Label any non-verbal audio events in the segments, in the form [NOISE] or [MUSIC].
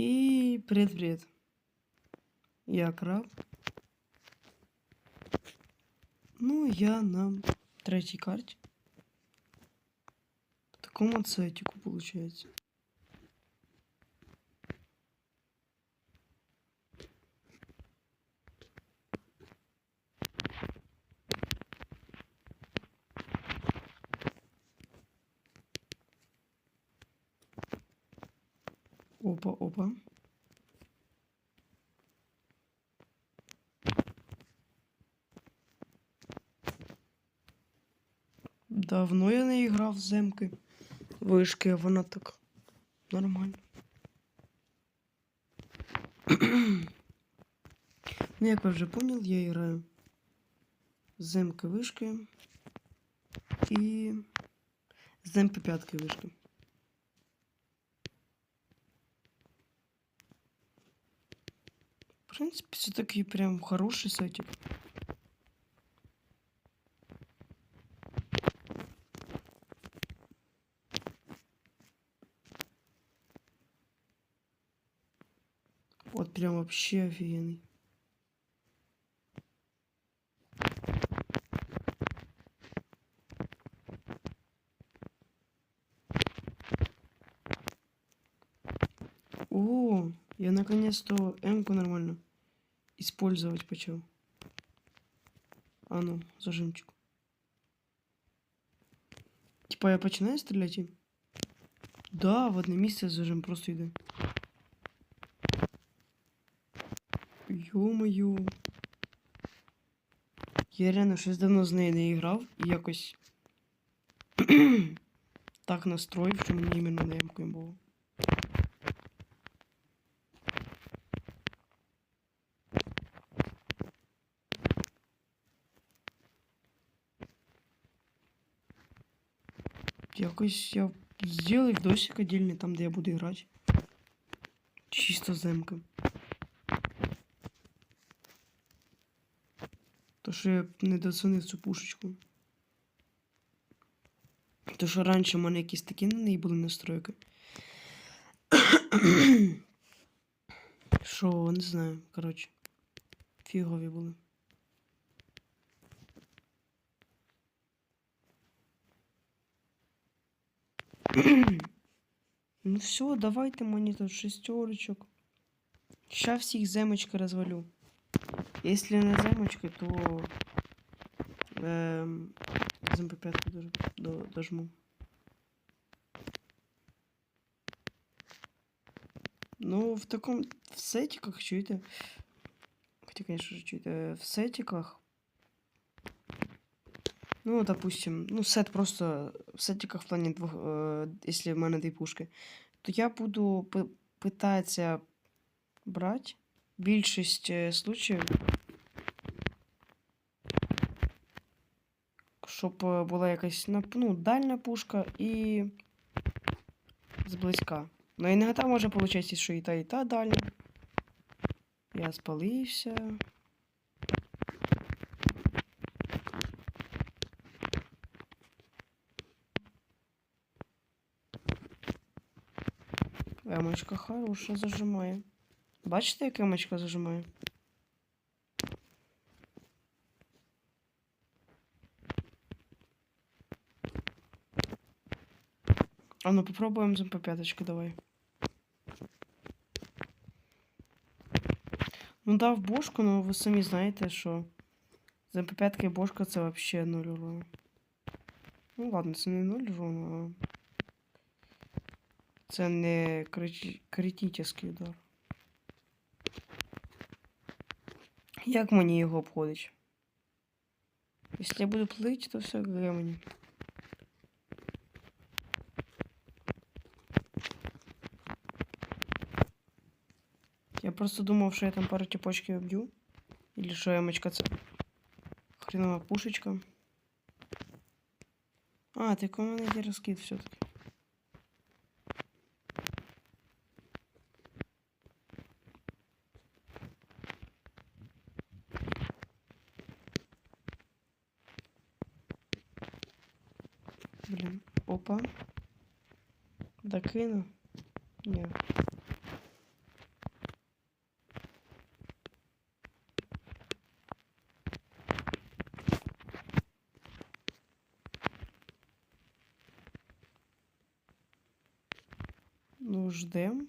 І привіт-привіт. Я краб. Ну, я на третій карті. В такому сетику, получается. Опа, опа. Давно я не грав в земки. Вишки, а вона так нормально. [CLEARS THROAT] ну, як ви вже поняли, я граю земки вишки і земки п'ятки вишки. В принципе, все таки прям хороший сайтик. Вот прям вообще офигенный. Наконец-то М-ку нормально использовать почему. А ну, зажимчик. Типа я починаю стрелять им? Да, в одне місце зажим просто йде. Йо-моє. Я реально щось давно з нею не грав і якось [CLEARS THROAT] так настроїв, що мені іменно не було. Якось я сделаю видосик отдельный, там, де я буду играть. Чисто земка. То, що я недооцінив цю пушечку. То, що раніше в мене якісь такі на неї були настройки. Що, не знаю, коротше. Фігові були. [CLEARS THROAT] Ну все, давайте мені тут шестерочок. Ща всіх земочки розвалю. Если не земочки, то эм, зомби пятку дож, дожму. Ну, в таком в сетиках чуете. Хотя, конечно же, чуете в сетиках. Ну, допустим, ну, сет просто в сетиках в плане двох, э, если в мене дві пушки, то я буду пытаться брать більшість е, случаїв, щоб е, була якась ну, дальня пушка і зблизька. Ну іноді може виходити, що і та, і та дальня. Я спалився. Ямочка хороша зажимає. Бачите, як ямочка зажимає? А ну попробуем за по пяточке давай. Ну дав бошку, но ви самі знаєте, що за по п'ятки бошка це вообще нуль. Ну ладно, це не нуль урона, а це не критичний удар. Як мені його обходить? Якщо я буду плити, то все где мені. Я просто думав, що я там пару тіпочків вб'ю. Или що ямочка це хренова пушечка. А, так у мене є розкид все-таки. Докину? Ні. Ну, ждем.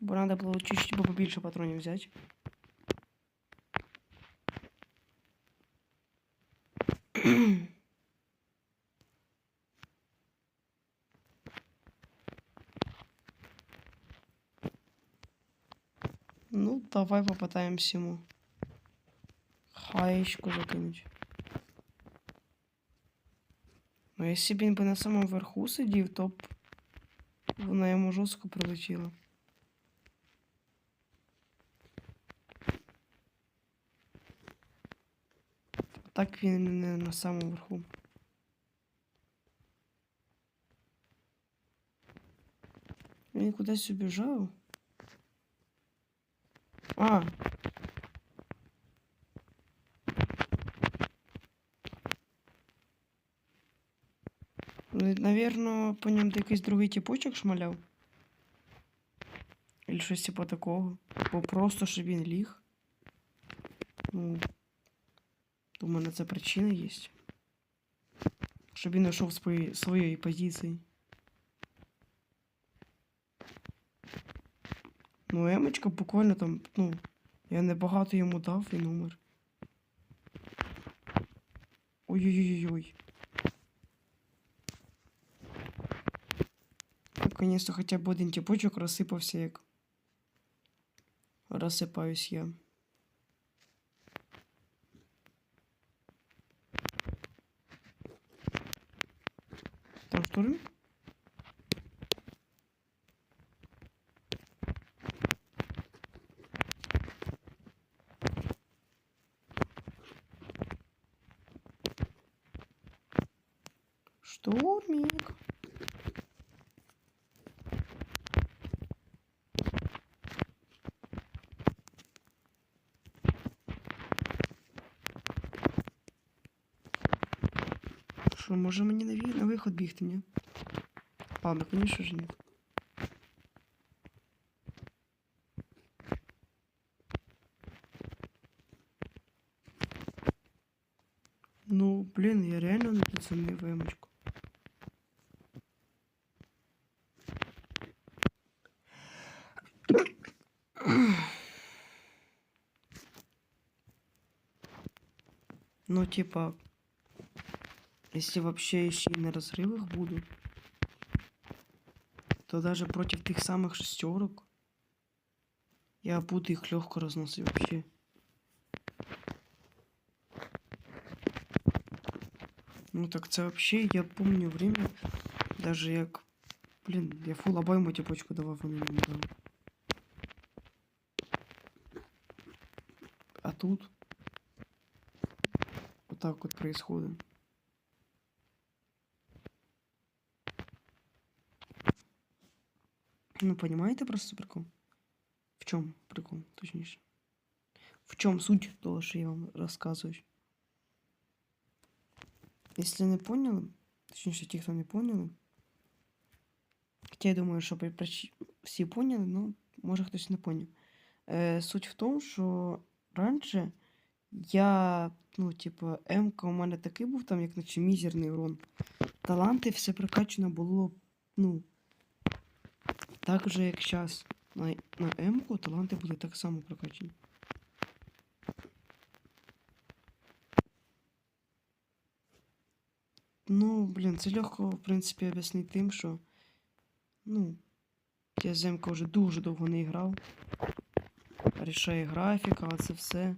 Бо надо было чуть-чуть побольше патронов взять. Давай попытаемся ему хаечку закинуть. Ну, якщо б він би на самому верху сидів, то б вона йому жорстко прилетіла. Так він не на самому верху. Він кудись убіжав. А. Навірно, по ньому якийсь другий типочок шмаляв. Или щось типу такого. Бо просто щоб він ліг. Ну. В мене це причина є. Щоб він знайшов свої, своєї позиції. Ну, Емочка буквально там, ну, я небагато йому дав і номер. Ой-ой-ой-ой. Наконец-то хоча б один тіпочок розсипався, як розсипаюсь я. Там штурм? Штурмик. Що, може мені на виход бігти, ні? Ладно, конечно же нет. Ну, типа, если вообще еще и на разрывах буду, то даже против тех самых шестерок я буду их легко разносить вообще. Ну так це вообще, я помню время, даже як. Блін, я фул обойму тіпочку давав, вони не. Тут вот так вот происходит. Ну, понимаете просто прикол? В чем прикол, точніше? В чем суть того, що я вам рассказываю? Если не поняли, точніше, ті, хто не поняли. Хоча я думаю, що при- прич- всі поняли, ну, може хтось не поняв. Е, суть в тому, що раніше я, ну, типу, М-ка у мене такий був, там, як наче мізерний урон. Таланти все прокачано було, ну, так же, як зараз. На, на М-ку таланти були так само прокачані. Ну, блін, це легко, в принципі, об'яснити тим, що. Ну, я Земка вже дуже довго не грав. Рішає графіка, а це все.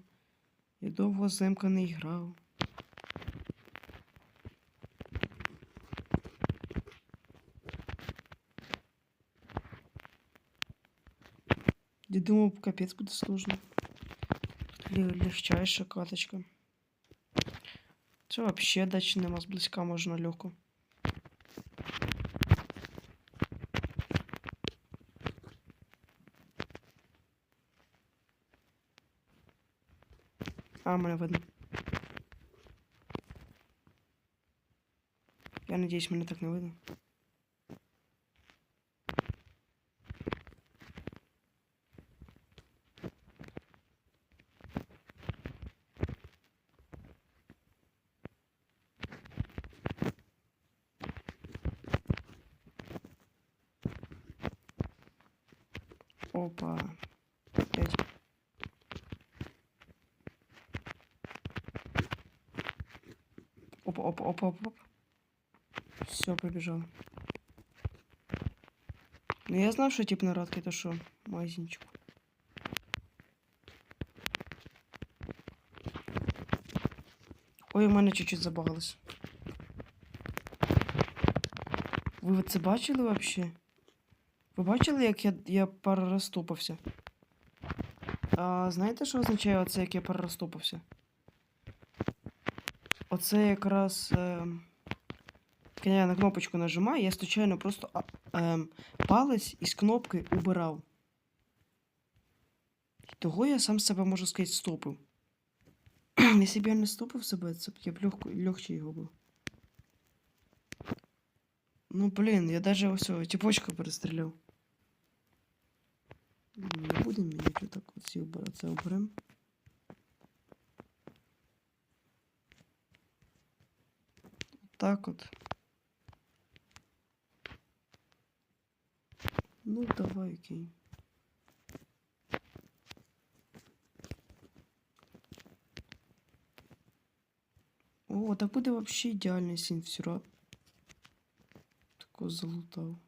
Я довго Земка не грав. Я думав, капець буде сложно. Ле- Легчайша каточка. Це вообще дачі нема зблизька можна легко. А, мене видно. Я надіюсь, мене так не видно. Опа. П'ять. Опа, опа, опа, опа. опа. Все, побежал. Ну я знал, что тип народки, это что? Магазинчик. Ой, у мене чуть-чуть забагалось. Ви це бачили вообще? Ви бачили, як я, я перерозтопився? А знаєте, що означає оце, як я перерозтопився? Оце якраз. Е, я на кнопочку нажимаю, я случайно просто ем, палець із кнопки убирав. Того я сам себе, можу сказати, стопив. [CLEARS THROAT] Якщо б я не стопив себе, це б я б легко, легче його був. Ну, блін, я даже ось тіпочку перестріляв. Не будемо міняти так от ці обирати. Це оберем. Так от. Ну, давай, окей. О, так буде вообще ідеальний сін вчора. Такого залутав.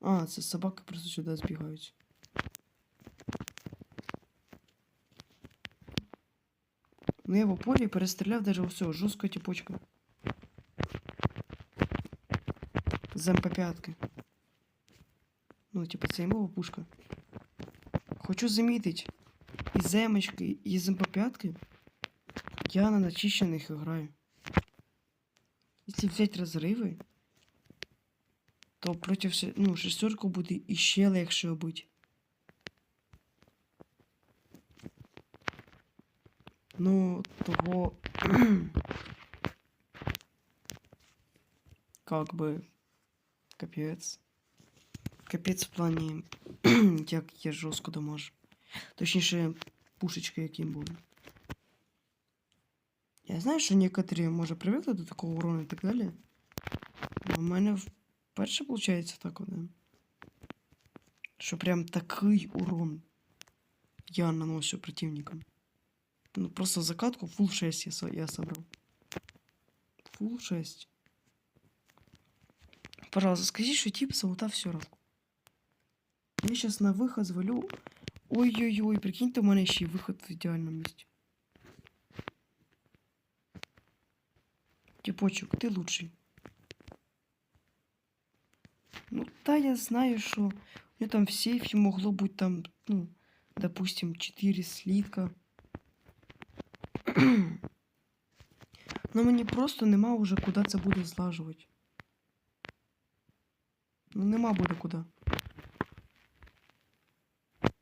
А, це собаки просто сюди збігають. Ну я в полі перестріляв даже все, жорстко тіпочка. З МП5. Ну, типа, це ймова пушка. Хочу замітить, із земочки, і з МП5 я на начищених граю. Если взять разрывы, то против ше- ну, шестерку буде іще легше бути. Ну, того. [CLEARS THROAT] как бы. Капець. Капець в плані, [CLEARS THROAT] як я жорстко дамажу. Точніше, пушечки яким були. Я знаю, що некоторі, може, привикли до такого урону і так далі. Но у мене вперше виходить так один. Що прям такий урон я наношу противникам. Ну просто закатку full 6 я, со- я собрал. Full 6. Пожалуйста, скажи, что тип залутав всю радку. Я сейчас на выход звалю. Ой-ой-ой, прикиньте, у мене ще й виход в ідеальному місці. Типочек, ты лучший. Ну, да, я знаю, что у меня там в сейфе могло быть там, ну, допустим, 4 слитка. [CLEARS THROAT] Но мені просто нема уже куди це буде злажувати. Ну, нема буде куди.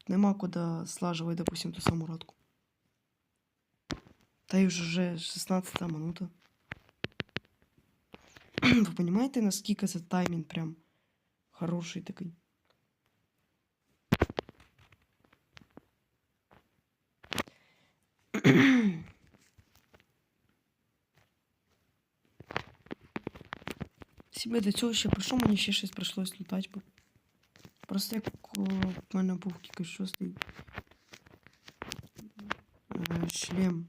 Нема куди слажувати, допустим, ту саму радку. Та й вже 16 минута. [CLEARS THROAT] Ви розумієте, наскільки це таймінг прям хороший такий? Себе до цього ще прийшов, мені ще щось прийшлось лутати, бо просто як в мене був тільки шостий е, шлем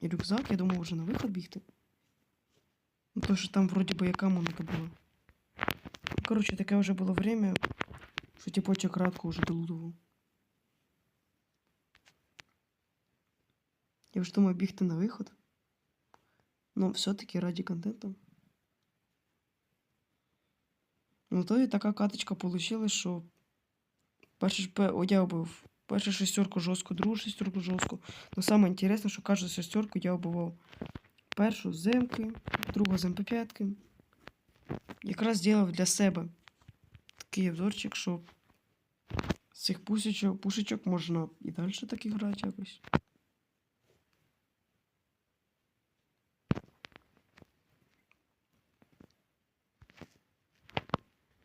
і рюкзак, я думав вже на виход бігти. Ну, то, що там вроді би яка монета була. Коротше, таке вже було время, що типочек кратко вже долутував. Я вже думаю бігти на виход. Ну, все-таки раді контенту. Ну, то і така каточка получилась, що перше я убив першу шестерку жорстко, другу шестерку жорстко. Но саме інтересне, що кожну шестерку я убивав першу з земки, другу з МП5. Якраз зробив для себе такий обзорчик, що з цих пушечок можна і далі так грати якось.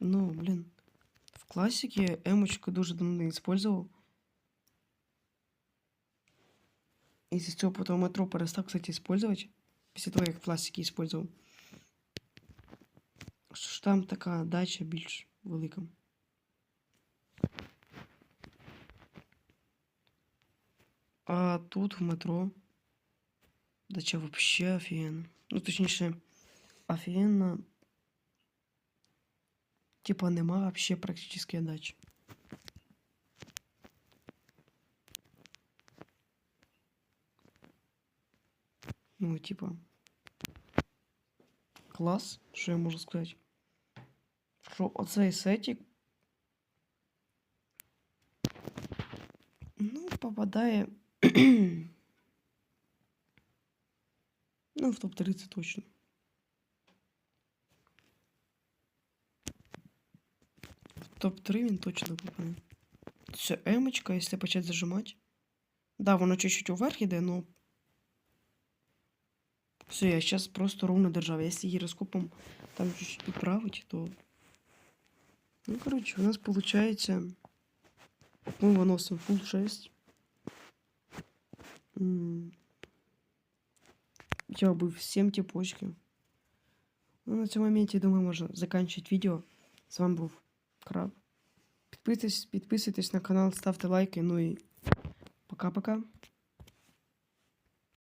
Ну, блин. В классике эмочку дуже давно не использовал. Из-за цього потом метро перестав, кстати, использовать. Після того, як в класіки использовал. Що ж там така дача більш велика. А тут в метро. Дача вообще офігенно. Ну, точніше, офігенно. Типа нема вообще практически дач. Ну, типа. Клас, що я можу сказати? Що оцей сетік. Ну, попадає. [CLEARS THROAT] ну, в топ-30 точно. топ-3 він точно попаде. Це емочка, якщо почати зажимати. Да, воно чуть-чуть уверх іде, но. Все, я сейчас просто ровно держав. Если гироскопом там чуть-чуть підправить, то. Ну, короче, у нас получается. Мы выносим full 6. М. Я бы всем типочки. Ну, на цьому моменте, думаю, можно заканчивать видео. З вами був Краб. Підписуйтесь, підписуйтесь на канал, ставте лайки. Ну і пока-пока.